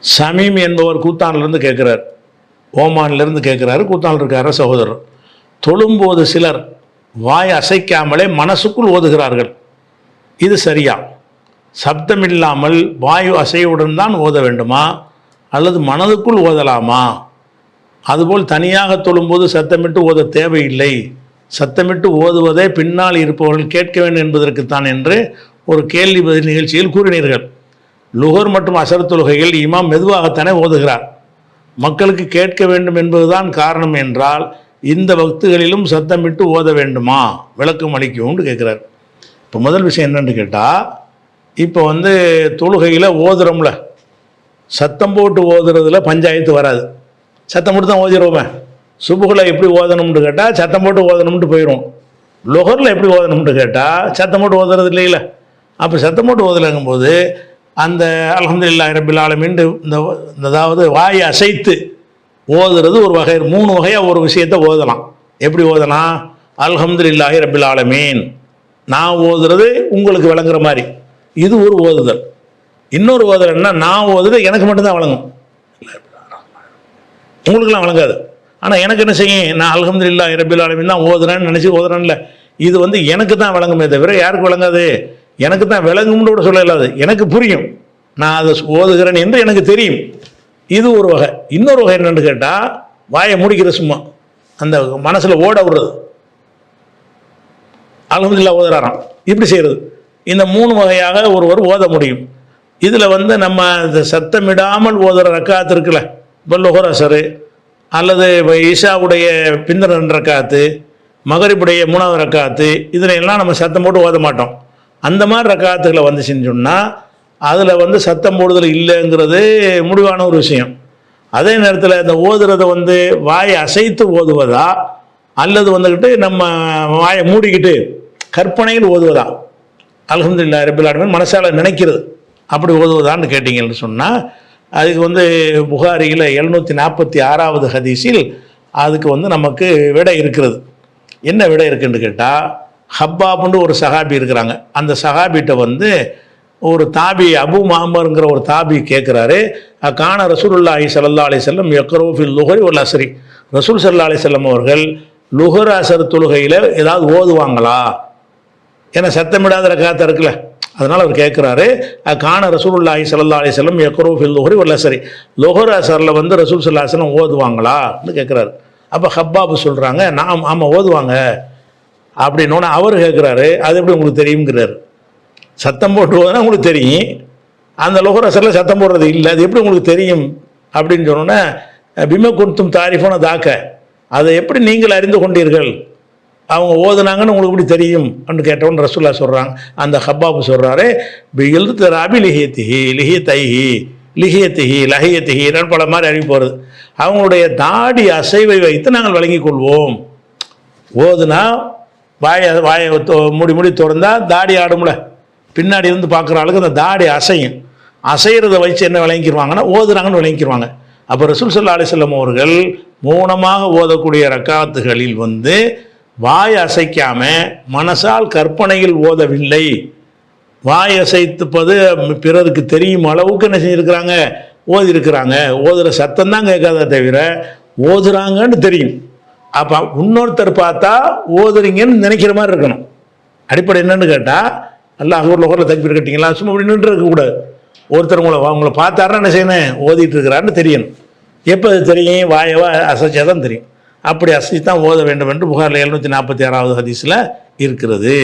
சமீம் என்பவர் கூத்தானிலிருந்து கேட்குறார். ஓமானிலிருந்து கேட்குறாரு. கூத்தானில் இருக்கார சகோதரர். தொழும்போது சிலர் வாய் அசைக்காமலே மனசுக்குள் ஓதுகிறார்கள். இது சரியா? சப்தமில்லாமல் வாயு அசைவுடன் தான் ஓத வேண்டுமா? அல்லது மனதுக்குள் ஓதலாமா? அதுபோல் தனியாக தொழும்போது சத்தமிட்டு ஓத தேவையில்லை. சத்தமிட்டு ஓதுவதே பின்னால் இருப்பவர்கள் கேட்க வேண்டும் என்பதற்குத்தான் என்று ஒரு கேள்வி பதில் நிகழ்ச்சியில் கூறினீர்கள். லுகர் மற்றும் அசர் தொழுகையில் இமாம் மெதுவாகத்தானே ஓதுகிறார். மக்களுக்கு கேட்க வேண்டும் என்பதுதான் காரணம் என்றால் இந்த வக்துகளிலும் சத்தமிட்டு ஓத வேண்டுமா? விளக்கம் அளிக்கும்னு கேட்குறார். இப்போ முதல் விஷயம் என்னென்னு கேட்டால் இப்போ வந்து தொழுகையில் ஓதுறோம்ல. சத்தம் போட்டு ஓதுறதுல பஞ்சாயத்து வராது. சத்தம் போட்டு தான் ஓதிடுவோமே. சுபுகில் எப்படி ஓதணும்னு கேட்டால் சத்தம் போட்டு ஓதணும்ட்டு போயிடும் லுகரில் எப்படி ஓதணும்னு கேட்டால் சத்தம் போட்டு ஓதுறது இல்லையில. அப்போ சத்தம் போட்டு ஓதலங்கும்போது அந்த அலமதுல்லா ரபில் என்று இந்த இந்த அதாவது வாயை அசைத்து ஓதுறது ஒரு வகை மூணு வகையாக ஒரு விஷயத்தை ஓதலாம். எப்படி ஓதலாம் அல்ஹம்துலில்லாஹி ரபில் ஆலமீன். நான் ஓதுறது உங்களுக்கு விளங்குற மாதிரி. இது ஒரு ஓதுதல். இன்னொரு ஓதுறன்னா நான் ஓதுறது எனக்கு மட்டும்தான் வழங்கும் உங்களுக்கெல்லாம் வழங்காது ஆனால் எனக்கு என்ன செய்யும்? நான் அல்ஹம்துலில்லாஹி ரபில் ஆலமீன் தான் ஓதுறேன்னு நினச்சி ஓதுறேன்ல. இது வந்து எனக்கு தான் வழங்குமே தவிர யாருக்கு வழங்காது எனக்கு தான் விளங்கும்னு கூட சொல்லலாது. எனக்கு புரியும். நான் அதை ஓதுகிறேன் என்று எனக்கு தெரியும். இது ஒரு வகை. இன்னொரு வகை என்னென்னு கேட்டால் வாயை முடிக்கிற சும்மா. அந்த மனசில் ஓட விடுறது. அலமதுல்லா ஓதுறாராம். இப்படி செய்கிறது இந்த மூணு வகையாக ஒருவர் ஓத முடியும். இதில் வந்து நம்ம இந்த சத்தமிடாமல் ஓதுற ரக்காத்து இருக்குல்ல. இப்போ அசரு அல்லது இப்போ ஈஷாவுடைய பிந்திர ரக்காத்து மகரிப்புடைய மூணாவது ரக்காத்து இதில் எல்லாம் நம்ம சத்தம் போட்டு ஓத மாட்டோம். அந்த மாதிரி ரக்காத்துகளை வந்துச்சுன்னு சொன்னால் அதில் வந்து சத்தம் போடுதல் இல்லைங்கிறது முடிவான ஒரு விஷயம். அதே நேரத்தில் இந்த ஓதுறதை வந்து வாயை அசைத்து ஓதுவதா அல்லது வந்துக்கிட்டு நம்ம வாயை மூடிக்கிட்டு கற்பனையில் ஓதுவதா? அலகம்துல்லா ரபில் மனசால் நினைக்கிறது. அப்படி ஓதுவதான்னு கேட்டிங்கன்னு சொன்னால் அதுக்கு வந்து புகாரியில் எழுநூற்றி நாற்பத்தி ஆறாவது ஹதீஸில் அதுக்கு வந்து நமக்கு விடை இருக்கிறது. என்ன விடை இருக்குன்னு கேட்டால் ஹப்பாப்னு ஒரு சஹாபி இருக்கிறாங்க. அந்த சஹாபிட்ட வந்து ஒரு தாபி அபு மாமருங்கிற ஒரு தாபி கேட்குறாரு காண ரசூலுல்லாஹி சல்லா அலி செல்லம் எக்ரோஃபில் லுஹரி ஒரு அசரி ரசூல் சல்லா அலி செல்லம் அவர்கள் லுஹர் அசர் தொழுகையில் ஏதாவது ஓதுவாங்களா? ஏன்னா சத்தமிடாத ரக்காத்த இருக்குல்ல. அதனால் அவர் கேட்குறாரு காண ரசூலுல்லாஹி சல்லா அலி செல்லம் எக்ரோஃபில் லுஹரி ஒரு அசரி லுஹர் அசரில் வந்து ரசூல் ஸல்லல்லாஹு அலைஹி ஓதுவாங்களான்னு கேட்குறாரு அப்போ ஹப்பாபு சொல்கிறாங்க நாம் ஆமாம் ஓதுவாங்க. அப்படின்னோடனே அவர் கேட்குறாரு அது எப்படி உங்களுக்கு தெரியுங்கிறாரு சத்தம் போட்டுவதுனா உங்களுக்கு தெரியும். அந்த லோகரசரில் சத்தம் போடுறது இல்லை அது எப்படி உங்களுக்கு தெரியும் அப்படின்னு சொன்னோன்னே பிம குர்த்தும் தாரிஃபான தாக்க அதை எப்படி நீங்கள் அறிந்து கொண்டீர்கள்? அவங்க ஓதுனாங்கன்னு உங்களுக்கு எப்படி தெரியும்? அப்படின்னு கேட்டவன் ரசூல்லா சொல்கிறாங்க அந்த ஹப்பாப்பு சொல்கிறாரு எழுத்து ராபி லிஹியத்திஹி லிஹியத்தைஹி லிஹியத்திஹி லஹியத்திஹி பல மாதிரி அறிவு போகிறது அவங்களுடைய தாடி அசைவை வைத்து நாங்கள் வழங்கிக் கொள்வோம். ஓதுனா வாயை வாயை தொ- மூடி மூடி திறந்தால் தாடி ஆடும்ல. பின்னாடி இருந்து பார்க்குற ஆளுக்கு அந்த தாடி அசையும். அசைகிறத வச்சு என்ன விளங்கிடுவாங்கன்னா ஓதுறாங்கன்னு விளங்கிடுவாங்க அப்போ ரசூல் சல்லா அலிசல்லம் அவர்கள் மௌனமாக ஓதக்கூடிய ரக்காத்துகளில் வந்து வாய் அசைக்காம மனசால் கற்பனையில் ஓதவில்லை. வாய் அசைத்துப்பது பிறருக்கு தெரியும் அளவுக்கு என்ன செஞ்சுருக்கிறாங்க? ஓதி இருக்கிறாங்க ஓதுற சத்தம் தான் கேட்காத தவிர ஓதுறாங்கன்னு தெரியும். அப்போ இன்னொருத்தர் பார்த்தா ஓதுறீங்கன்னு நினைக்கிற மாதிரி இருக்கணும். அடிப்படை என்னன்னு கேட்டால் அல்லாஹ் ஊரில் ஊரில் தக்பீர் கட்டிங்களா சும்மா அப்படி நின்று இருக்கக்கூடாது ஒருத்தர் உங்களை உங்களை பார்த்தாருன்னா என்ன செய்யணும்? ஓதிட்டு இருக்கிறான்னு தெரியணும். எப்போ அது தெரியும்? வாயவா அசைச்சா தான் தெரியும். அப்படி அசைச்சு தான் ஓத வேண்டும் என்று புகாரில் எழுநூற்றி நாற்பத்தி ஆறாவது ஹதீஸில் இருக்கிறது.